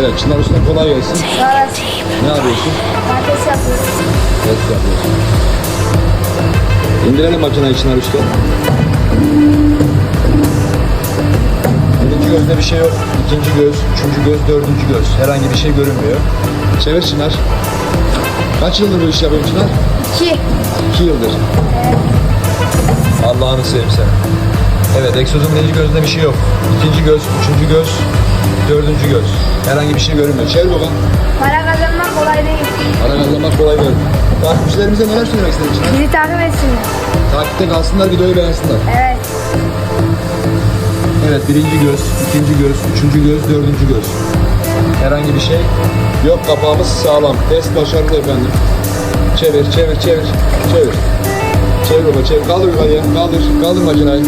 Evet Çınar Usta kolay gelsin. Ne yapıyorsun? patates yapıyoruz. Test yapıyorsun. İndirelim makineyi Çınar Usta. Birinci gözde bir şey yok. İkinci göz, üçüncü göz, dördüncü göz. Herhangi bir şey görünmüyor. Çevir Çınar. Kaç yıldır bu işi yapıyorsun Çınar? İki. İki yıldır. Allah'ını seveyim sen. Evet, egzozun birinci gözünde bir şey yok. İkinci göz, üçüncü göz, dördüncü göz. Herhangi bir şey görünmüyor. Çevir baba. Para kazanmak kolay değil. Para kazanmak kolay değil. Takipçilerimize neler söylemek istedin Çınar? Bizi takip etsinler. Takipte kalsınlar, videoyu beğensinler. Evet. Evet, birinci göz, ikinci göz, üçüncü göz, dördüncü göz. Herhangi bir şey yok. Kapağımız sağlam. Test başarılı efendim. Çevir, çevir, çevir, çevir. Çevir baba, çevir. Kaldır yukarıya, kaldır, kaldır makinayı.